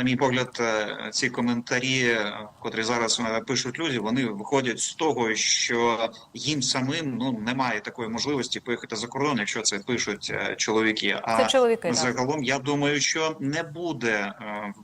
На мій погляд, е, ці коментарі, е, котрі зараз е, пишуть люди, вони виходять з того, що їм самим ну немає такої можливості поїхати за кордон, якщо це пишуть чоловіки. А Це чоловіки. так. загалом я думаю, що не буде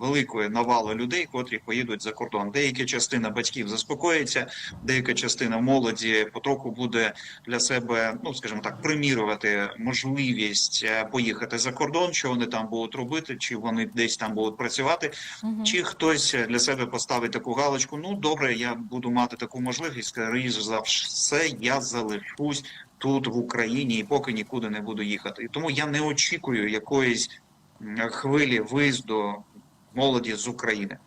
великої навали людей, котрі поїдуть за кордон. Деяка частина батьків заспокоїться, деяка частина молоді потроху буде для себе, ну скажімо так, примірювати можливість поїхати за кордон, що вони там будуть робити, чи вони десь там будуть працювати. Мгм. Чи хтось для себе поставить таку галочку? Ну добре, я буду мати таку можливість. скоріше за все, я залишусь тут в Україні і поки нікуди не буду їхати. І тому я не очікую якоїсь хвилі виїзду молоді з України.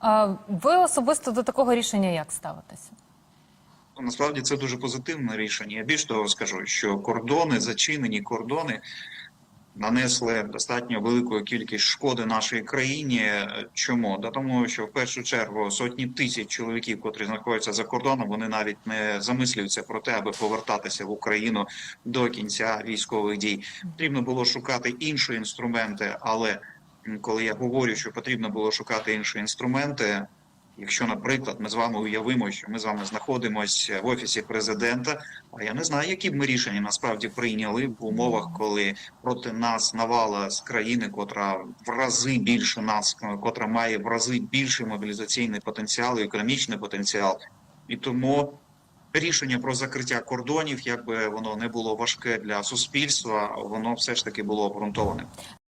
А ви особисто до такого рішення як ставитеся? Насправді це дуже позитивне рішення. Я більш того скажу, що кордони, зачинені кордони, нанесли достатньо велику кількість шкоди нашій країні. Чому? Да тому, що в першу чергу сотні тисяч чоловіків, котрі знаходяться за кордоном, вони навіть не замислюються про те, аби повертатися в Україну до кінця військових дій. Потрібно було шукати інші інструменти, але коли я говорю, що потрібно було шукати інші інструменти. Якщо, наприклад, ми з вами уявимо, що ми з вами знаходимося в офісі президента, а я не знаю, які б ми рішення насправді прийняли в умовах, коли проти нас навала з країни, котра в рази більше нас, котра має в рази більший мобілізаційний потенціал і економічний потенціал, і тому. Рішення про закриття кордонів, якби воно не було важке для суспільства, воно все ж таки було обґрунтоване.